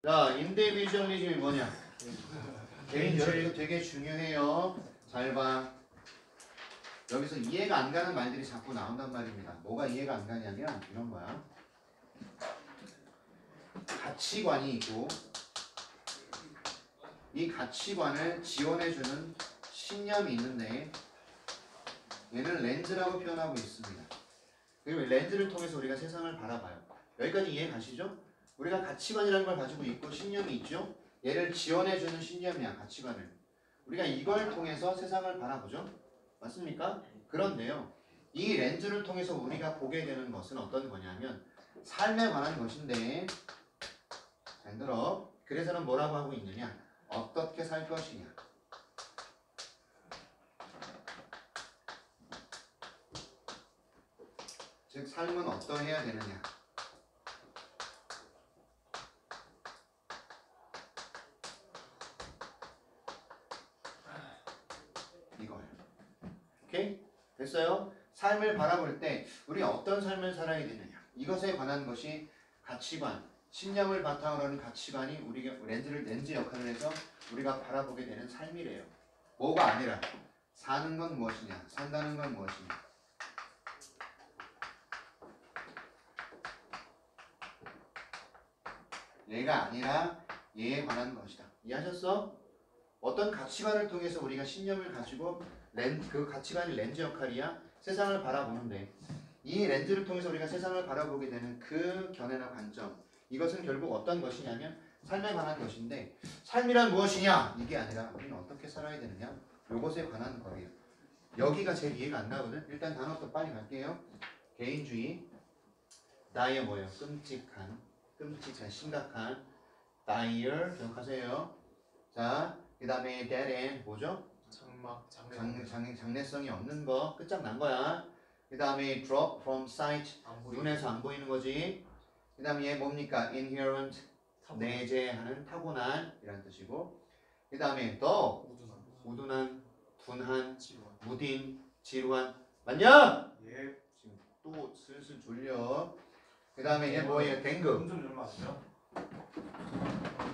자, 인디비주얼리즘이 뭐냐? 개인주의 되게 중요해요. 잘 봐. 여기서 이해가 안 가는 말들이 자꾸 나온단 말입니다. 뭐가 이해가 안 가냐면 이런 거야. 가치관이 있고 이 가치관을 지원해주는 신념이 있는데 얘는 렌즈라고 표현하고 있습니다. 그리고 렌즈를 통해서 우리가 세상을 바라봐요. 여기까지 이해 가시죠? 우리가 가치관이라는 걸 가지고 있고 신념이 있죠? 얘를 지원해주는 신념이야 가치관을. 우리가 이걸 통해서 세상을 바라보죠? 맞습니까? 그런데요. 이 렌즈를 통해서 우리가 보게 되는 것은 어떤 거냐면 삶에 관한 것인데 잘 들어. 그래서는 뭐라고 하고 있느냐? 어떻게 살 것이냐. 즉 삶은 어떠해야 되느냐. 삶을 바라볼 때 우리 어떤 삶을 살아야 되느냐. 이것에 관한 것이 가치관, 신념을 바탕으로 하는 가치관이 우리가 렌즈를 렌즈 역할을 해서 우리가 바라보게 되는 삶이래요. 뭐가 아니라 사는 건 무엇이냐, 산다는 건 무엇이냐. 얘가 아니라 얘에 관한 것이다. 이해하셨어? 어떤 가치관을 통해서 우리가 신념을 가지고 렌, 그 가치관이 렌즈 역할이야 세상을 바라보는데 이 렌즈를 통해서 우리가 세상을 바라보게 되는 그 견해나 관점 이것은 결국 어떤 것이냐면 삶에 관한 것인데 삶이란 무엇이냐? 이게 아니라 우리는 어떻게 살아야 되느냐? 요것에 관한 거예요. 여기가 제일 이해가 안 나거든? 일단 단어부터 빨리 갈게요. 개인주의 나의 뭐예요? 끔찍한 끔찍한 심각한 dire 기억하세요. 자 그 다음에 dead end 뭐죠 장막 장례 장, 장, 장래성이 없는 거 끝장난 거야. 그 다음에 drop from sight. 안 눈에서 안 보이는 거지. 그 다음에 얘 뭡니까? inherent 타고 내재하는 타고난 이란 뜻이고. 그 다음에 더 우둔한. 우둔한 둔한 지루한. 무딘 지루한. 맞냐? 예. 지금 또 슬슬 졸려. 그 다음에 얘 뭐예요? 댕글. 점점 얼마 아시죠?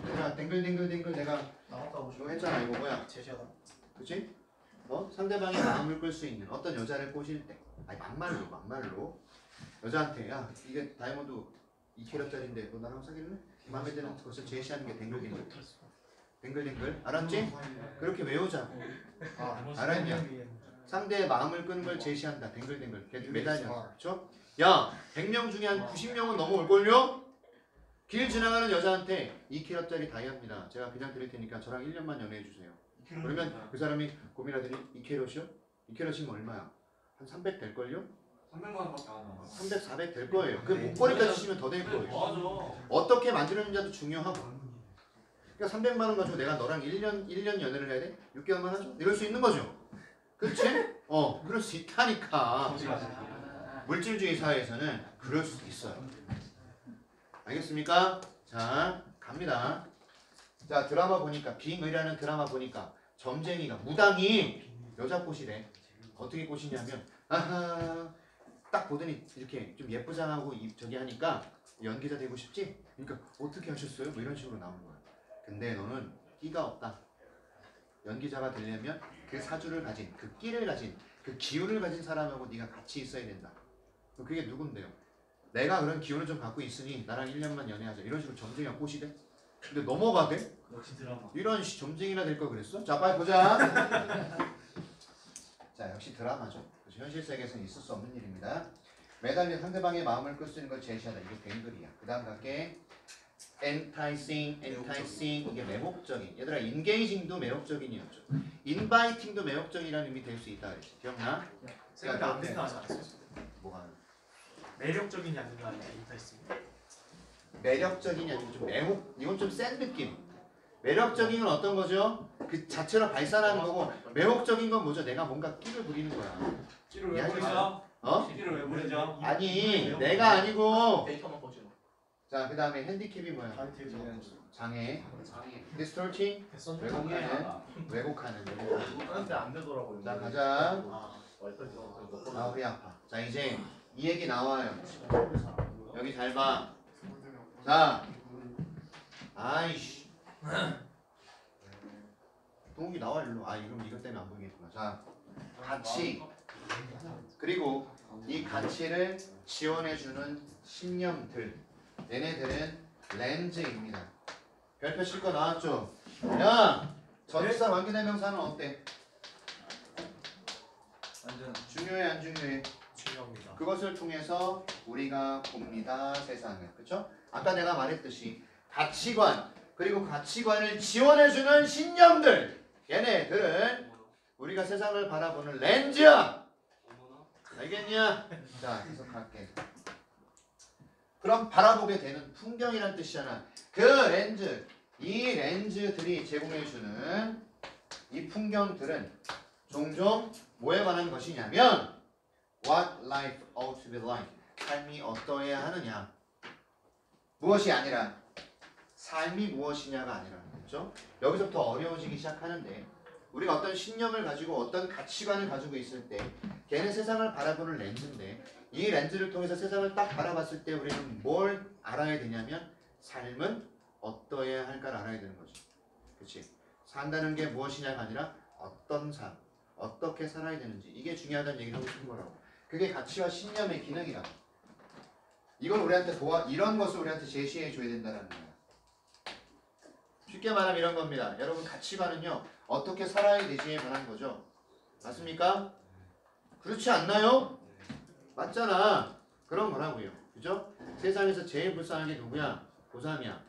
내가 댕글댕글댕글 내가 나왔다고 이거 했잖아 이거 뭐야? 제시하다 그치? 어? 상대방의 마음을 끌 수 있는 어떤 여자를 꼬실 때 아니 막말로 막말로 여자한테 야 이게 다이아몬드 2캐럿짜리인데 너 나랑 사귈래? 마음에 드는 것을 제시하는 게 댕글댕글 댕글댕글 알았지? 그렇게 외우자고 아 알았냐? 상대의 마음을 끄는 걸 제시한다 댕글댕글 걔 매달려 그쵸? 야 100명 중에 한 90명은 넘어올걸요? 길 지나가는 여자한테 2캐럿짜리 다이아입니다 제가 그냥 드릴 테니까 저랑 1년만 연애해주세요 그러면 그 사람이 고민하더니 2캐럿이요? 2캐럿이면 얼마야? 한 300 될걸요? 300만 원밖에 안 나와. 300, 400 될 거예요. 그 목걸이까지 치면 더 될 거예요. 맞아. 어떻게 만드는지도 중요하고. 그러니까 300만 원 가지고 내가 너랑 1년 1년 연애를 해야 돼? 6개월만 하죠? 이럴 수 있는 거죠. 그렇지? 어, 그럴 수 있다니까. 물질주의 사회에서는 그럴 수 있어요. 알겠습니까? 자, 갑니다. 자, 드라마 보니까 빙의라는 드라마 보니까 점쟁이가 무당이 여자 꼬시래. 어떻게 꼬시냐면 아하 딱 보더니 이렇게 좀 예쁘장하고 이- 저기 하니까 연기자 되고 싶지? 그러니까 어떻게 하셨어요? 뭐 이런 식으로 나오는 거야. 근데 너는 끼가 없다. 연기자가 되려면 그 사주를 가진 그 끼를 가진 그 기운을 가진 사람하고 네가 같이 있어야 된다. 그게 누군데요? 내가 그런 기운을 좀 갖고 있으니 나랑 1년만 연애하자. 이런 식으로 점쟁이가 꼬시대. 근데 넘어가게? 역시 드라마. 이런 씨 점쟁이나 될 걸 그랬어? 자 빨리 보자. 자 역시 드라마죠. 그래서 현실 세계에서는 있을 수 없는 일입니다. 매달려 상대방의 마음을 끌수 있는 걸 제시하다. 이게 뱅글이야. 그 다음 갈게. enticing, enticing 이게 매혹적인. 얘들아 engaging도 매혹적인 이었죠. inviting도 매혹적이라는 의미 될 수 있다 그랬지. 기억나? 생각이 안 된다지 않았어요 뭐가 매력적이냐 안 된다 아니야 인터했습니다 매력적이냐 아니면 좀 매혹 이건 좀 센 느낌. 매력적인 건 어떤 거죠? 그 자체로 발산하는 거고 매혹적인 건 뭐죠? 내가 뭔가 끼를 부리는 거야. 끼를 왜 부리죠? 어? 끼를 왜 부리죠? 아니 내가 아니고 데이터만 보지 자그 다음에 핸디캡이 뭐야? 장애 장애. 디스토팅 됐어? 왜곡하는 왜곡하는 왜곡하는 하는데 안 되더라고요. 자 가자 아아 허리 아파 자 이제 이 얘기 나와요 여기 잘 봐 자 아이씨. 동욱이 나와 일로. 아 이럼 이것 때문에 안 보이겠구나. 자 가치 그리고 이 가치를 지원해주는 신념들 얘네들은 렌즈입니다. 별표 칠거 나왔죠? 야 전치사 관계대명사는 어때? 완전 중요해 안 중요해? 중요합니다. 그것을 통해서 우리가 봅니다 세상을 그렇죠? 아까 내가 말했듯이 가치관 그리고 가치관을 지원해주는 신념들. 얘네들은 우리가 세상을 바라보는 렌즈야. 알겠냐? 자 해석할게. 그럼 바라보게 되는 풍경이란 뜻이잖아 그 렌즈 이 렌즈들이 제공해주는 이 풍경들은 종종 뭐에 관한 것이냐면 What life ought to be like. 삶이 어떠해야 하느냐 무엇이 아니라 삶이 무엇이냐가 아니라 그렇죠? 여기서부터 어려워지기 시작하는데 우리가 어떤 신념을 가지고 어떤 가치관을 가지고 있을 때 걔는 세상을 바라보는 렌즈인데 이 렌즈를 통해서 세상을 딱 바라봤을 때 우리는 뭘 알아야 되냐면 삶은 어떠해야 할까를 알아야 되는 거죠. 그렇지? 산다는 게 무엇이냐가 아니라 어떤 삶, 어떻게 살아야 되는지 이게 중요하다는 얘기를 하고 싶은 거라고. 그게 가치와 신념의 기능이라고. 이걸 우리한테 도와 이런 것을 우리한테 제시해 줘야 된다는 거야. 쉽게 말하면 이런 겁니다. 여러분 가치관은요 어떻게 살아야 되지에 관한 거죠. 맞습니까? 그렇지 않나요? 맞잖아. 그런 거라고요. 그죠? 세상에서 제일 불쌍한 게 누구야? 고3이야.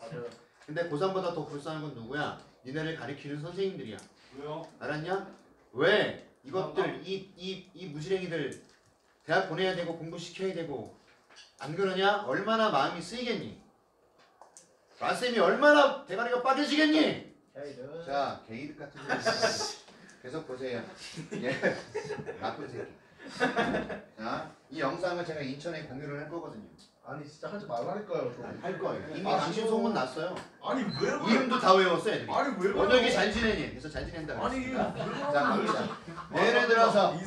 맞아요. 근데 고3보다 더 불쌍한 건 누구야? 니네를 가리키는 선생님들이야. 왜요? 알았냐? 왜? 이것들 이 이 이 무지랭이들 대학 보내야 되고 공부시켜야 되고 안 그러냐? 얼마나 마음이 쓰이겠니? 라쌤이 얼마나 대가리가 빠져지겠니? 자, 게이드 같은 거 계속 보세요. 예, 나쁜 새끼. 자, 이 영상을 제가 인천에 공유를 할 거거든요. 아니 진짜 하지 말라니까요 좀. 할 거예요. 이미 아, 당신 그거- 소문 났어요. 아니 왜 그래? 이름도 다 외웠어, 애들이. 아니 왜 그래? 원혁이 잘 지내니? 그래서 잘 지낸다 아니. 왜 그래? 자. 예를 들어서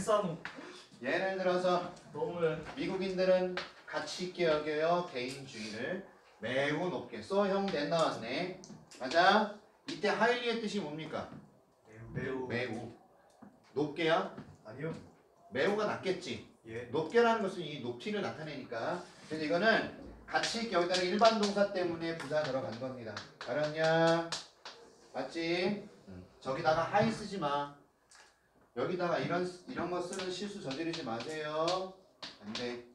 예를 들어서 너무해. 미국인들은 가치 있게 여겨요. 개인주의를 매우 높게. 써형 내 나왔네. 맞아? 이때 하일리의 뜻이 뭡니까? 매우. 매우. 높게야 아니요. 매우가 낮겠지. 예. 높게라는 것은 이 높이를 나타내니까. 그래서 이거는 가치 있게 여기다가 일반 동사 때문에 부사 들어간 겁니다. 알았냐? 맞지? 응. 저기다가 하이 쓰지 마. 여기다가 이런 이런 거 쓰는 실수 저지르지 마세요. 안돼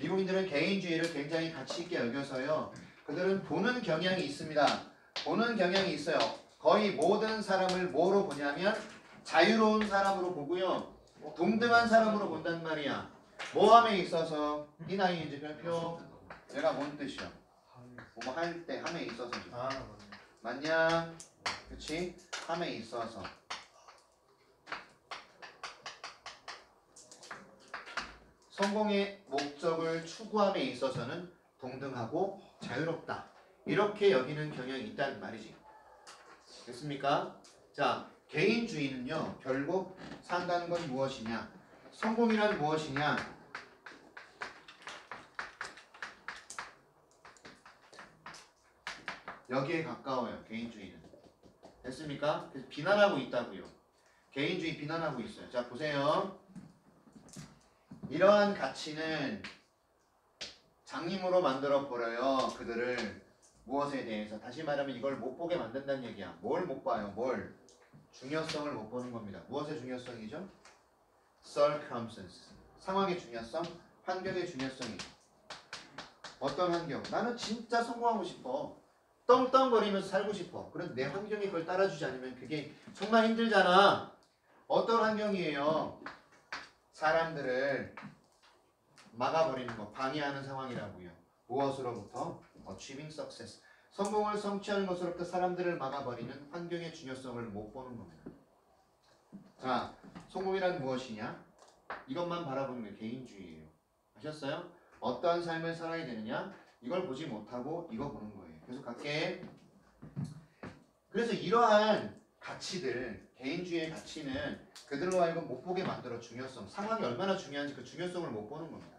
미국인들은 개인주의를 굉장히 가치 있게 여겨서요 그들은 보는 경향이 있습니다 보는 경향이 있어요 거의 모든 사람을 뭐로 보냐면 자유로운 사람으로 보고요 동등한 사람으로 본단 말이야. 모함에 있어서 이 나이 이제 별표 얘가 뭔 뜻이야? 뭐 할 때 함에 있어서 아. 맞냐? 그치? 함에 있어서 성공의 목적을 추구함에 있어서는 동등하고 자유롭다. 이렇게 여기는 경향이 있다는 말이지. 됐습니까? 자, 개인주의는요, 결국 산다는 건 무엇이냐? 성공이란 무엇이냐? 여기에 가까워요, 개인주의는. 됐습니까? 그래서 비난하고 있다고요. 개인주의 비난하고 있어요. 자, 보세요. 이러한 가치는 장님으로 만들어 버려요. 그들을 무엇에 대해서 다시 말하면 이걸 못 보게 만든다는 얘기야. 뭘 못 봐요? 뭘? 중요성을 못 보는 겁니다. 무엇의 중요성이죠? circumstance. 상황의 중요성, 환경의 중요성이. 어떤 환경? 나는 진짜 성공하고 싶어. 떵떵거리면서 살고 싶어. 그런데 내 환경이 그걸 따라주지 않으면 그게 정말 힘들잖아. 어떤 환경이에요? 사람들을 막아버리는 거, 방해하는 상황이라고요. 무엇으로부터? achieving success. 성공을 성취하는 것으로부터 사람들을 막아버리는 환경의 중요성을 못 보는 겁니다. 자, 성공이란 무엇이냐? 이것만 바라보는 게 개인주의예요. 아셨어요? 어떠한 삶을 살아야 되느냐? 이걸 보지 못하고 이거 보는 거예요. 계속 갈게. 그래서 이러한 가치들, 개인주의의 가치는 그들로 하여금 못 보게 만들어 중요성, 상황이 얼마나 중요한지 그 중요성을 못 보는 겁니다.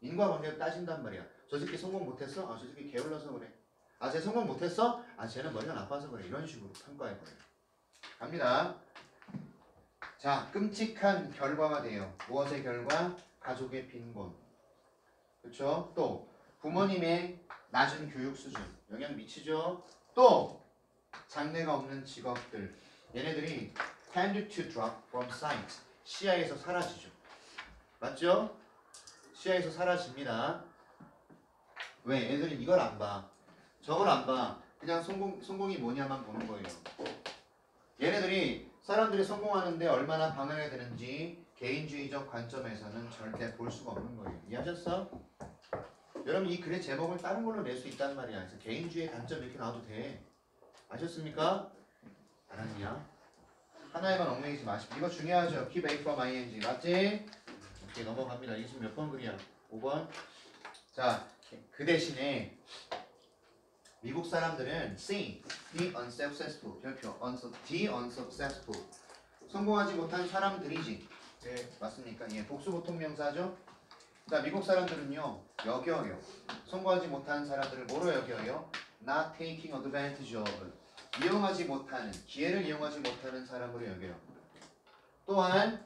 인과관계를 따진단 말이야. 저 새끼 성공 못했어? 아, 저 새끼 게을러서 그래. 아, 쟤 성공 못했어? 아, 쟤는 머리가 나빠서 그래. 이런 식으로 평가해 버려요. 갑니다. 자, 끔찍한 결과가 돼요. 무엇의 결과? 가족의 빈곤. 그렇죠? 또 부모님의 낮은 교육 수준 영향 미치죠. 또 장래가 없는 직업들 얘네들이 tend to drop from sight 시야에서 사라지죠. 맞죠? 시야에서 사라집니다. 왜? 애들이 이걸 안 봐. 저걸 안 봐. 그냥 성공 성공이 뭐냐만 보는 거예요. 얘네들이 사람들이 성공하는데 얼마나 방해가 되는지 개인주의적 관점에서는 절대 볼 수가 없는 거예요. 이해하셨어? 여러분 이 글의 제목을 다른 걸로 낼 수 있단 말이야. 그래서 개인주의 관점 이렇게 나와도 돼. 아셨습니까? 알았냐? 하나에만 얽매이지 마시고 이거 중요하죠. keep A from ing 맞지? 오케이 넘어갑니다. 이게 지금 몇번 글이야? 5번. 자, 그 대신에 미국 사람들은 C, the unsuccessful 별표 unsu, the unsuccessful 성공하지 못한 사람들이지. 네. 맞습니까? 예, 복수보통명사죠. 자, 미국 사람들은요 여겨요. 성공하지 못한 사람들을 뭐로 여겨요? Not taking advantage of. 이용하지 못하는 기회를 이용하지 못하는 사람으로 여겨요. 또한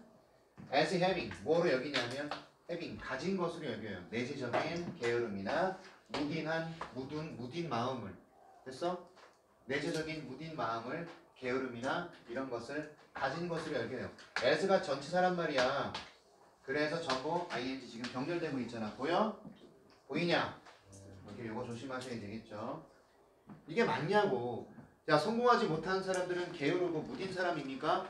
as having 뭐로 여기냐면 having 가진 것으로 여겨요. 내재적인 게으름이나 무딘한 무딘 무딘 마음을 됐어? 내재적인 무딘 마음을 게으름이나 이런 것을 가진 것으로 여겨요. as가 전치사란 말이야. 그래서 전부 ing 지금 병렬되고 있잖아. 보여? 보이냐? 이렇게 이거 조심하셔야 되겠죠. 이게 맞냐고. 야 성공하지 못한 사람들은 게으르고 무딘 사람입니까?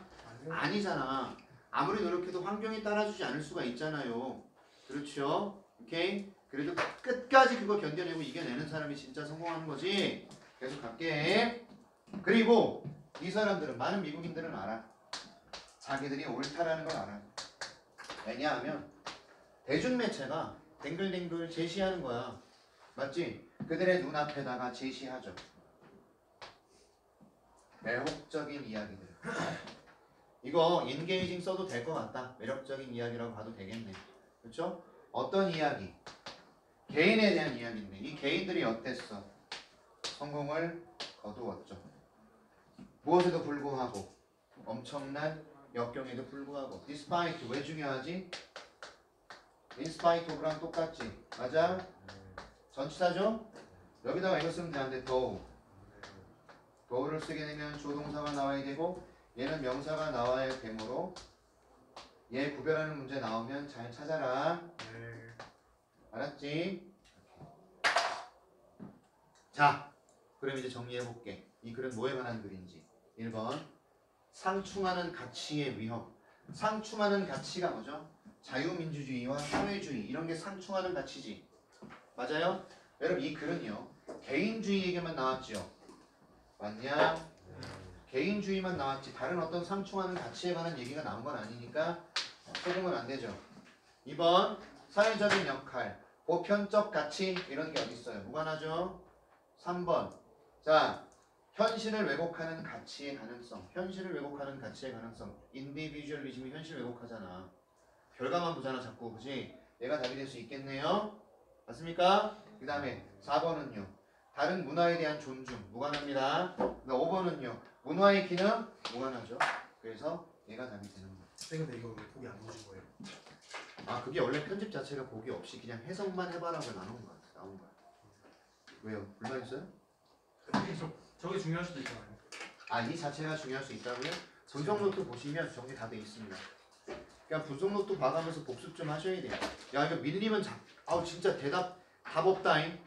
아니잖아. 아무리 노력해도 환경이 따라주지 않을 수가 있잖아요. 그렇죠? 오케이? 그래도 끝까지 그거 견뎌내고 이겨내는 사람이 진짜 성공하는 거지. 계속 갈게. 그리고 이 사람들은 많은 미국인들은 알아. 자기들이 옳다라는 걸 알아. 왜냐하면 대중매체가 댕글댕글 제시하는 거야. 맞지? 그들의 눈앞에다가 제시하죠. 매혹적인 이야기들. 이거 인게이징 써도 될 것 같다. 매력적인 이야기라고 봐도 되겠네. 그렇죠? 어떤 이야기? 개인에 대한 이야기인데 이 개인들이 어땠어? 성공을 거두었죠. 무엇에도 불구하고 엄청난 역경에도 불구하고 despite 왜 중요하지? spite of랑 똑같지? 맞아? 전치사죠? 여기다가 이거 쓰면 되는데 though 더 우를 쓰게 되면 조동사가 나와야 되고 얘는 명사가 나와야 되므로 얘 구별하는 문제 나오면 잘 찾아라 네. 알았지? 자 그럼 이제 정리해볼게 이 글은 뭐에 관한 글인지 1번 상충하는 가치의 위험 상충하는 가치가 뭐죠? 자유민주주의와 사회주의 이런 게 상충하는 가치지 맞아요? 여러분 이 글은요 개인주의에게만 나왔죠 맞냐? 개인주의만 나왔지 다른 어떤 상충하는 가치에 관한 얘기가 나온 건 아니니까 소금은 안 되죠. 2번 사회적인 역할, 보편적 가치 이런 게 어디 있어요? 무관하죠. 3번 자 현실을 왜곡하는 가치의 가능성, 현실을 왜곡하는 가치의 가능성, 인디비주얼리즘이 현실 왜곡하잖아. 결과만 보잖아 자꾸 그지? 얘가 답이 될 수 있겠네요. 맞습니까? 그 다음에 4번은요. 다른 문화에 대한 존중 무관합니다. 5번은요. 문화의 기능 무관하죠. 그래서 얘가 답이 되는 거예요. 쌤 근데 이거 왜 보기 안 보신 거예요? 아 그게 원래 편집 자체가 보기 없이 그냥 해석만 해봐라고 나온 거야. 나온 거야. 왜요? 불만 있어요? 근데 저, 저게 중요할 수도 있잖아요. 아 이 자체가 중요할 수 있다고요? 분석 노트 보시면 정리 다 돼 있습니다. 그냥 분석 노트 봐가면서 복습 좀 하셔야 돼요. 야 이거 밀리면 자, 아우 진짜 대답 답 없다잉.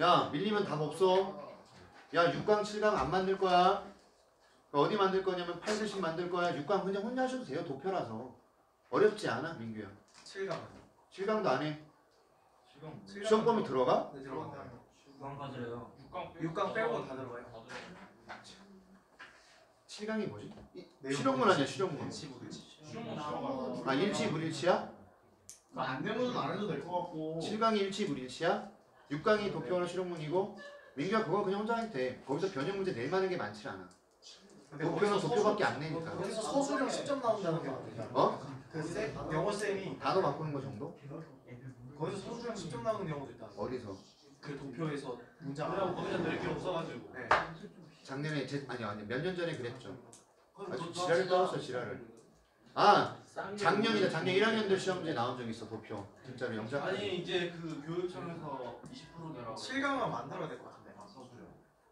야 밀리면 답 없어. 야 6강 7강 안 만들 거야. 어디 만들 거냐면 8글씩 만들 거야. 6강 그냥 혼자 하셔도 돼요. 도표라서. 어렵지 않아 민규야. 7강. 7강도 안 해. 지금 시험 범위 들어가? 네 들어갔다. 주방까지래요. 6강 빼고 다 들어가요. 7강이 뭐지? 이- 내용 실용문 아니야 실용문. 일치 부일치. 아 일치 불일치야? 안내문은 안 해도 될 것 같고. 7강이 일치 불일치야? 6강이 도표나 실용문이고 민규야 그거 그냥 혼자 해도 돼. 거기서 변형 문제 낼 만한 게 많지 않아. 도표는 도표밖에 안 내니까. 거기서 서술형 10점 나온다는 게 아니야. 어? 그 쌤, 영어 쌤이 단어 바꾸는 거 정도? 거기서 서술형 10점 나오는 경우도 있다. 어디서? 그 도표에서 문장 그냥 거기다 낼게 없어가지고. 네. 작년에 제 아니 아니 몇 년 전에 그랬죠. 아주 너 지랄을 너 떨었어, 지랄을. 아 작년이다 작년 1학년도 시험지에 나온 적 있어 도표 진짜로 영상. 아니 이제 그 교육청에서 20%냐라고. 실강만 만들어야 될 것 같은데.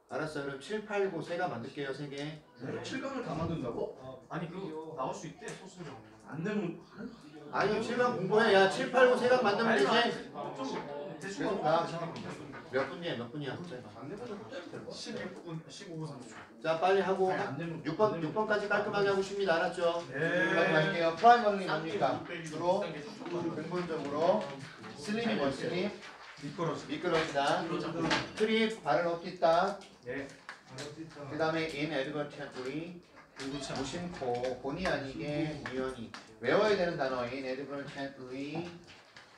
알았어 그럼 7, 8, 9 세가 만들게요 세 개. 7강을 다 만든다고? 아니 그 나올 수 있대 소수령. 안 되면 아니 7강 공부해 야 7, 8, 9 세강 만들면 되지. 좀 계속 가. 몇 분이야 몇 분이야. 안 거. 11분 15분 30초. 자 빨리 하고 안 되면 6번 6번까지 깔끔하게 하고 싶습니다 알았죠? 네. 갈게요. 프라이머리 뭡니까? 주로 근본적으로 슬림이 뭐 슬림? 미끄러지. 미끄러지다. 트립 발을 엎있다. 네. 그 다음에 inadvertently 무심코 본의 아니게 우연히 외워야 되는 단어 inadvertently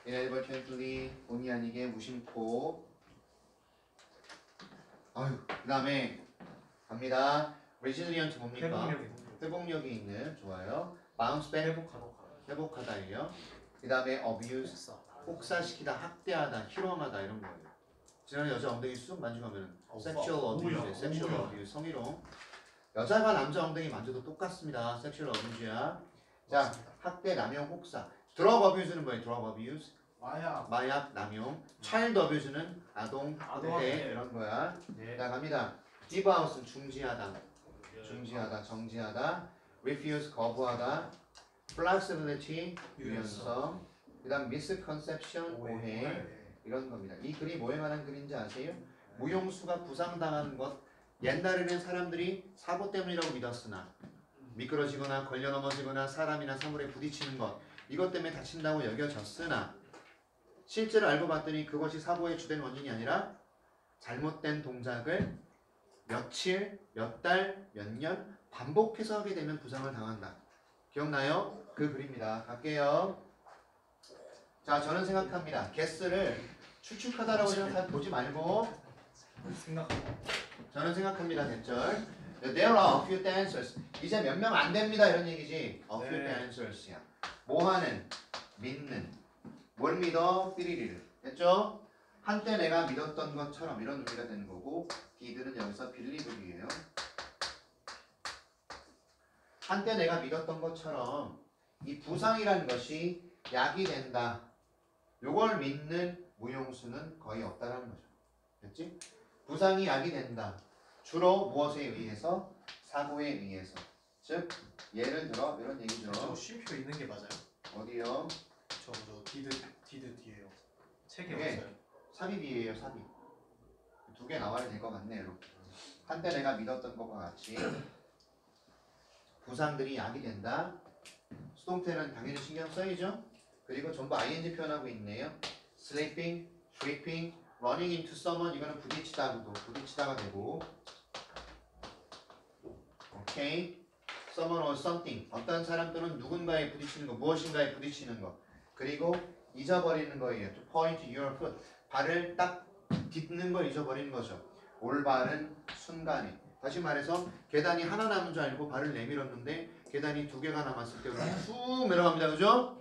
inadvertently 본의 아니게 무심코. 아유 그 다음에 갑니다. Resilient 뭡니까? 회복력이 회복력이 있는 좋아요. Back 회복하다. 회복하다예요. 그 다음에 abuse 혹사시키다 학대하다 희롱하다 이런 거예요. 지난해 여자 엉덩이 쑥 만지면 어, abuse sexual 오야. abuse 성희롱. 여자가 남자 엉덩이 만져도 똑같습니다. Sexual abuse야. 자 학대 남용 혹사 drug abuse는 뭐예요? Drug abuse 마야. 마약 남용. Child abuse는 아동 아동 학대 학대. 이런 거야. 네. 자 갑니다. Give out은 중지하다. 중지하다 정지하다. Refuse 거부하다. Flexibility 유연성. 그 다음 misconception 오해. 이런 겁니다. 이 글이 뭐에 관한 글인지 아세요? 무용수가 부상당하는 것. 옛날에는 사람들이 사고 때문이라고 믿었으나 미끄러지거나 걸려 넘어지거나 사람이나 사물에 부딪히는 것 이것 때문에 다친다고 여겨졌으나 실제로 알고 봤더니 그것이 사고의 주된 원인이 아니라 잘못된 동작을 며칠, 몇 달, 몇 년 반복해서 하게 되면 부상을 당한다. 기억나요? 그 글입니다. 갈게요. 자, 저는 생각합니다. 개스를 추측하다라고 생각하지 보지 말고. 저는 생각합니다. 대절. There are a few dancers. 이제 몇 명 안 됩니다. 이런 얘기지. A few 네. dancers야. 뭐 하는? 믿는. 뭘 믿어? 삐리리를. 됐죠? 한때 내가 믿었던 것처럼 이런 의미가 되는 거고 did는 여기서 빌리브이에요. 한때 내가 믿었던 것처럼 이 부상이라는 것이 약이 된다. 요걸 믿는 무용수는 거의 없다라는 거죠. 됐지? 부상이 약이 된다. 주로 무엇에 의해서? 사고에 의해서. 즉 예를 들어 이런 얘기죠. 저 쉼표 있는 게 맞아요? 어디요? 저 저 디드 디드 뒤에요. 책에 네. 없어요. 삽입이에요, 삽입. 두 개 나와야 될 것 같네, 이렇게. 한때 내가 믿었던 것과 같이 부상들이 약이 된다. 수동태는 당연히 신경 써야죠. 그리고 전부 ing 표현하고 있네요. sleeping, tripping, running into someone 이거는 부딪히다고도 부딪히다가 되고 오케이 someone or something 어떤 사람 또는 누군가에 부딪히는 거 무엇인가에 부딪히는 거 그리고 잊어버리는 거예요. to point your foot 발을 딱 딛는 걸 잊어버리는 거죠. 올바른 순간에 다시 말해서 계단이 하나 남은 줄 알고 발을 내밀었는데 계단이 두 개가 남았을 때 우리가 쭉 내려갑니다, 그죠?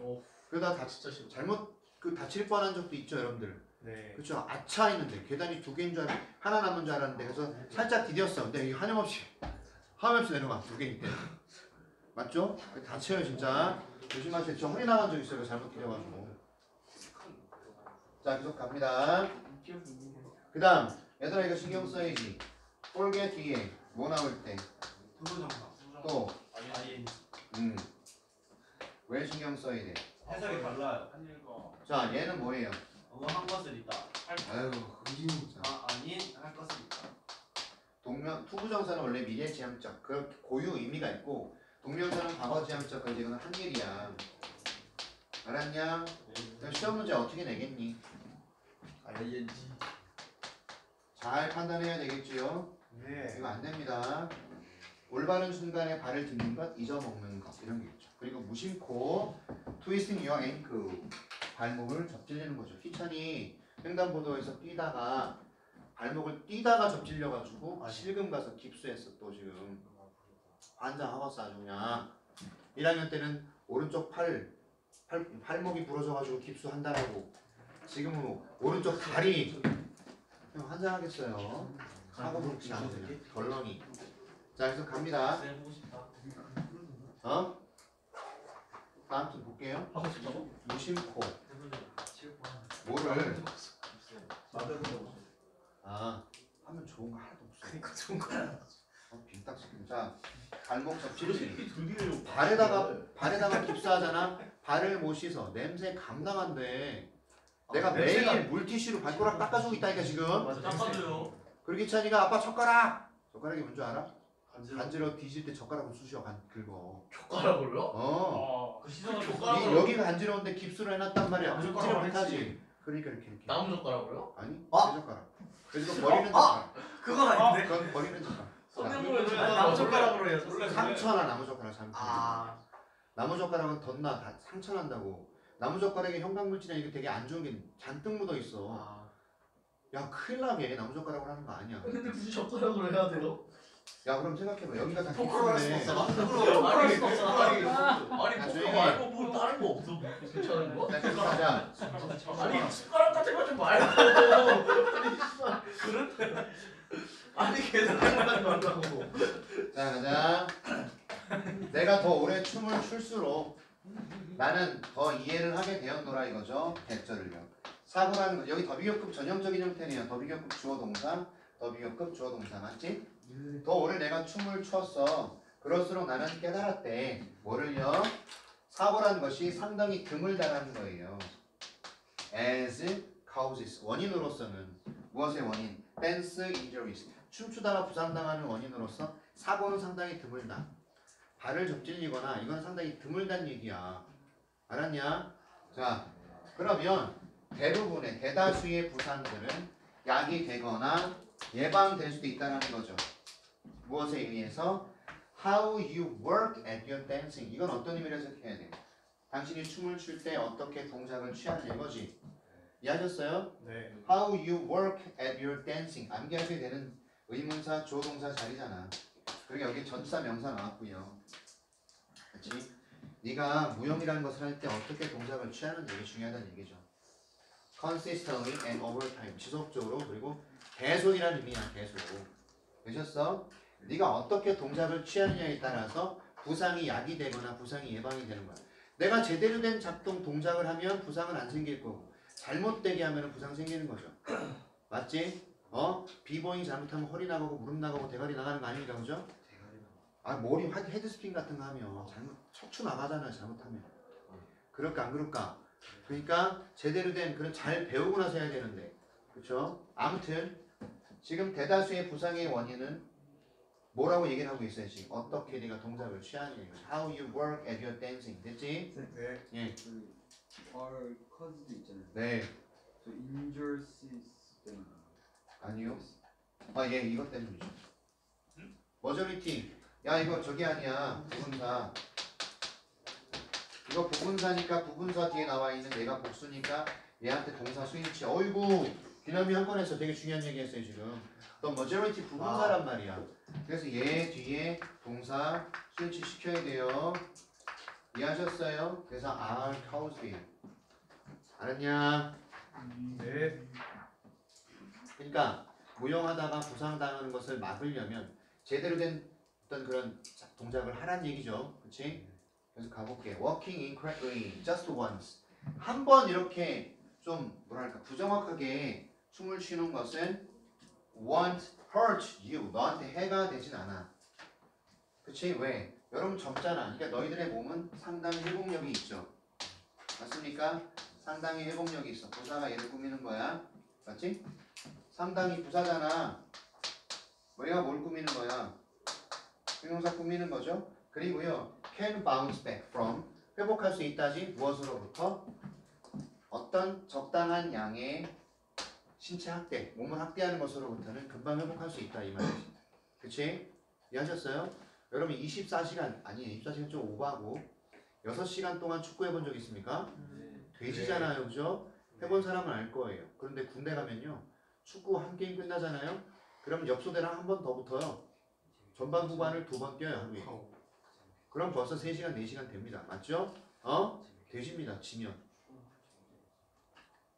그러다 다 진짜 싫어. 잘못 그 다칠 뻔한 적도 있죠, 여러분들. 네. 그렇죠. 아차 했는데 계단이 두 개인 줄 알, 하나 남은 줄 알았는데 그래서 살짝 디뎠어. 근데 한염없이 한염없이 내려가 두 개인데 맞죠? 다쳐요 진짜. 조심하세요. 저 허리 나간 적 있어요. 잘못 디뎌가지고. 자 계속 갑니다. 그 다음 얘들아 이거 신경 써야지. 꼴개 뒤에 뭐 나올 때. 또 음. 왜 신경 써야 돼? 해석이 달라요. 자 얘는 뭐예요? 어머 한 것을 있다. 아유 진짜. 아 아닌 할 것을 있다. 동명 투부정사는 원래 미래지향적 그 고유 의미가 있고 동명사는 과거지향적 그래서 이거는 한 일이야 알았냐? 그럼 시험 문제 어떻게 내겠니? ING. 잘 판단해야 되겠지요 네. 이거 안 됩니다 올바른 순간에 발을 딛는 것 잊어먹는 것 이런 게 있죠 그리고 무심코 트위스팅 유어 앵크 발목을 접질리는 거죠 희찬이 횡단보도에서 뛰다가 발목을 뛰다가 접질려가지고 실금 가서 깁스했어 또 지금 환장하고 아주 그냥 1학년 때는 오른쪽 팔, 팔 팔목이 부러져가지고 깁스한다라고 지금은 오른쪽 다리 형 환장하겠어요. 사고 그렇지 않으면 덜렁이. 자 그래서 갑니다. 어? 다음 좀 볼게요. 하고 싶다고? 무심코 뭐를. 아 하면 좋은 거 하나도 없어. 그러니까 좋은 거야. 어, 빈딱 시키고 자 발목 접지. 이렇게 둘이를 발에다가 발에다가 깁스하잖아. 발을 못 씻어. 냄새 감당한대. 내가 아, 매일 냄새가- 물티슈로 발가락 닦아주고 있다니까 지금. 맞아. 닦아줘요. 그러기 찬이가 아빠 젓가락. 젓가락이 뭔 줄 알아? 간지러. 간지러 뒤질 때 젓가락으로 쑤셔 간 긁어. 젓가락으로요? 어. 그 시선을 젓가락으로. 이 여기가 간지러운데 깁스로 해놨단 말이야. 나무 찌를 젓가락으로 못하지. 그러니까 이렇게 이렇게. 나무 젓가락으로요? 아니 아? 새 젓가락. 그래서 그거 버리는 젓가락. 그건 아닌데. 그건 버리는 젓가락. 자, 손님으로 아니, 나무 젓가락으로 해요. 상처나 나무 젓가락 상처. 아. 나무 젓가락은 덧나 다 상처 난다고. 나무 젓가락에 형광물질이나 이게 되게 안 좋은 게 잔뜩 묻어 있어. 아. 야 큰일 나게 나무 젓가락으로 하는 거 아니야. 근데 굳이 젓가락으로 해야 돼요? 야 그럼 생각해봐 여기가 다 포크로 할수 깁스인데 없어. 포크로 할수 없어. 아니, 포크 말고 뭐 다른 거 없어? 괜찮은 거? 자 계속 가자. 아니 숟가락 같은 거 좀 말고 그런 아니 계속 생각하지 말라고 자 가자. 내가 더 오래 춤을 출수록 나는 더 이해를 하게 되었노라 이거죠. 대절을요. 사고라는 거 여기 더비교급 전형적인 형태네요. 더비교급 주어 동사, 더비교급 주어 동사 맞지? 더 오래 내가 춤을 췄어. 그럴수록 나는 깨달았대. 뭐를요? 사고라는 것이 상당히 드물다라는 거예요. as causes 원인으로서는 무엇의 원인? dance injuries 춤추다가 부상당하는 원인으로서 사고는 상당히 드물다. 발을 접질리거나 이건 상당히 드물다는 얘기야. 알았냐? 자 그러면 대부분의 대다수의 부상들은 약이 되거나 예방될 수도 있다는 거죠. 무엇에 의해서? How you work at your dancing 이건 어떤 의미로 해석해야 돼? 당신이 춤을 출 때 어떻게 동작을 취하는 이거지. 이해하셨어요? 네. How you work at your dancing 암기하게 되는 의문사 조동사 자리잖아. 그리고 여기 전사 명사 나왔고요. 그렇지? 네가 무용이라는 것을 할 때 어떻게 동작을 취하는지 이게 중요하다는 얘기죠. consistently and over time 지속적으로 그리고 계속이라는 의미야 계속. 되셨어? 네가 어떻게 동작을 취하느냐에 따라서 부상이 약이 되거나 부상이 예방이 되는 거야. 내가 제대로 된 작동 동작을 하면 부상은 안 생길 거고 잘못되게 하면 부상 생기는 거죠. 맞지? 어? 비보잉 잘못하면 허리 나가고 무릎 나가고 대가리 나가는 거 아닙니까? 그죠? 아 머리 하- 헤드스핀 같은 거 하면 잘못 척추 나가잖아요 잘못하면 그럴까 안 그럴까? 그러니까 제대로 된 그런 잘 배우고 나서 해야 되는데 그렇죠? 아무튼 지금 대다수의 부상의 원인은 뭐라고 얘기를 하고 있어요 지금 어떻게 네가 동작을 취하느냐 이거지. How you work at your dancing 됐지? 네. 예. 그 R 커즈도 있잖아요. 네저 인저시스 때문에. 아니요. 아 예 이것 때문이죠. 머저리티 야 이거 저기 아니야. 부분사. 이거 부분사니까 부분사 뒤에 나와 있는 얘가 복수니까 얘한테 동사 수인치. 어이구 귀남이 한 건에서 되게 중요한 얘기 했어요 지금. 넌 머저리티 부분사란 말이야. 그래서 얘 뒤에 동사 수인치 시켜야 돼요. 이해하셨어요? 그래서 are caused 알았냐? 네. 그러니까 무용하다가 부상당하는 것을 막으려면 제대로 된 어떤 그런 자- 동작을 하라는 얘기죠. 그렇지? 그래서 가볼게. Walking incorrectly just once. 한 번 이렇게 좀 뭐랄까 부정확하게 춤을 추는 것은 won't hurt you. 너한테 해가 되진 않아. 그치? 왜? 여러분 젊잖아. 그러니까 너희들의 몸은 상당히 회복력이 있죠. 맞습니까? 상당히 회복력이 있어. 부사가 얘를 꾸미는 거야. 맞지? 상당히 부사잖아. 우리가 뭘 꾸미는 거야? 형용사 꾸미는 거죠. 그리고요, can bounce back from 회복할 수 있다지 무엇으로부터 어떤 적당한 양의 신체 학대, 몸을 학대하는 것으로부터는 금방 회복할 수 있다 이 말이지. 그치? 이해하셨어요? 여러분 24시간 아니 24시간 좀 오버하고 6시간 동안 축구 해 본 적 있습니까? 돼지잖아요, 그죠? 해본 사람은 알 거예요. 그런데 군대 가면요, 축구 한 게임 끝나잖아요. 그럼 옆소대랑 한 번 더 붙어요. 전반 후반을 두 번 뛰어요 하루에. 그럼 벌써 3시간, 4시간 됩니다. 맞죠? 어? 되십니다. 지면.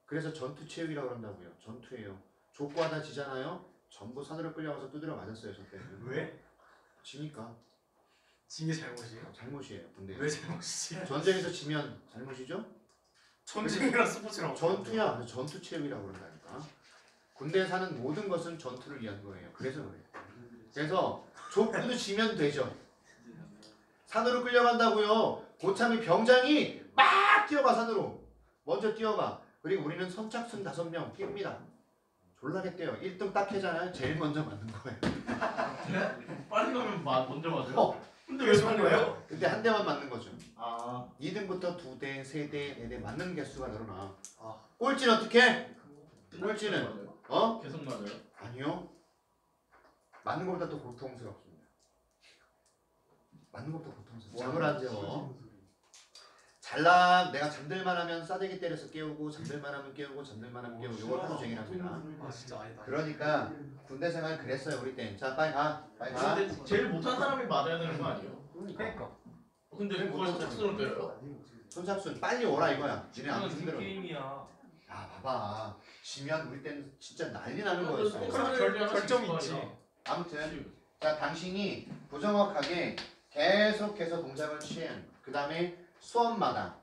그래서 전투 체육이라고 그런다고요. 전투예요. 족구하다 지잖아요. 전부 산으로 끌려가서 두드려 맞았어요 저 때. 왜? 지니까 진게 잘못이에요? 잘못이에요. 근데 왜 잘못이지? 전쟁에서 지면 잘못이죠? 전쟁이랑 스포츠랑 전투야. 전투 체육이라고 그런다니까. 군대에 사는 모든 것은 전투를 위한 거예요. 그래서 그래요. 그래서 족구도 지면 되죠. 산으로 끌려간다고요. 고참이 병장이 막 뛰어가 산으로. 먼저 뛰어가. 그리고 우리는 선착순 다섯 명 뜁니다. 졸라겠대요. 1등 딱 해잖아요. 제일 먼저 맞는 거예요. 빨리 가면 마, 먼저 맞아요. 어. 근데 왜 좋은 거예요? 근데 한 대만 맞는 거죠. 아 2등부터 두 대, 세 대, 네 대 맞는 개수가 늘어나. 아. 꼴찌는 어떻게? 꼴찌는 맞아요? 어? 계속 맞아요? 아니요. 맞는 것보다 더 고통스럽습니다. 맞는 것보다 고통스러워. 잠을 안 재워. 잘라 내가 잠들만 하면 싸대기 때려서 깨우고 잠들만 하면 깨우고 잠들만 하면 깨우고 이걸 하루 종일 합니다. 아 진짜 아니다 그러니까 군대 생활 그랬어요 우리 땐. 자 빨리 가. 빨리 가. 근데 제일 못한 사람이 맞아야 되는 거 아니에요? 그러니까. 근데 그걸 선착순으로 때려요? 손잡순 빨리 오라 이거야. 지네 안 힘들어. 게임이야. 아 봐봐. 지면 우리 때는 진짜 난리 나는 거였어. 그럼 결- 결점이 있지. 아무튼 자 당신이 부정확하게 계속해서 동작을 취한 그 다음에 수업마다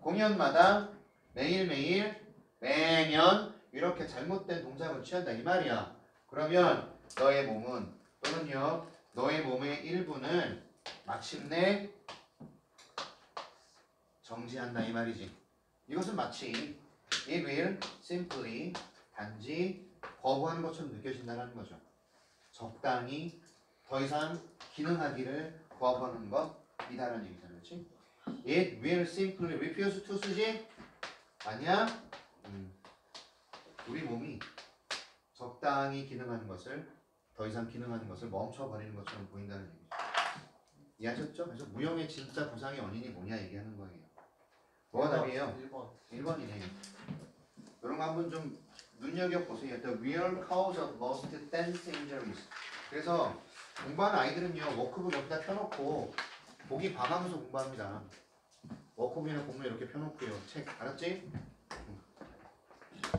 공연마다 매일매일 매년 이렇게 잘못된 동작을 취한다. 이 말이야. 그러면 너의 몸은 또는요 너의 몸의 일부는 마침내 정지한다. 이 말이지. 이것은 마치 it will simply 단지 거부하는 것처럼 느껴진다는 거죠 적당히 더 이상 기능하기를 거부하는 것이다라는 얘기잖아, 그렇지? It will simply refuse to 쓰지? 아니야? 음. 우리 몸이 적당히 기능하는 것을 더 이상 기능하는 것을 멈춰버리는 것처럼 보인다는 얘기죠. 이해하셨죠? 그래서 무용의 진짜 부상의 원인이 뭐냐 얘기하는 거예요. 뭐가 답이에요? 1번 1번이네. 이런 거 한번 좀 눈여겨보세요. The real cause of most dance injuries. 그래서 공부하는 아이들은요, 워크북 옆에다 펴놓고 보기 봐가면서 공부합니다. 워크북이나 공부 이렇게 펴놓고요. 책, 알았지?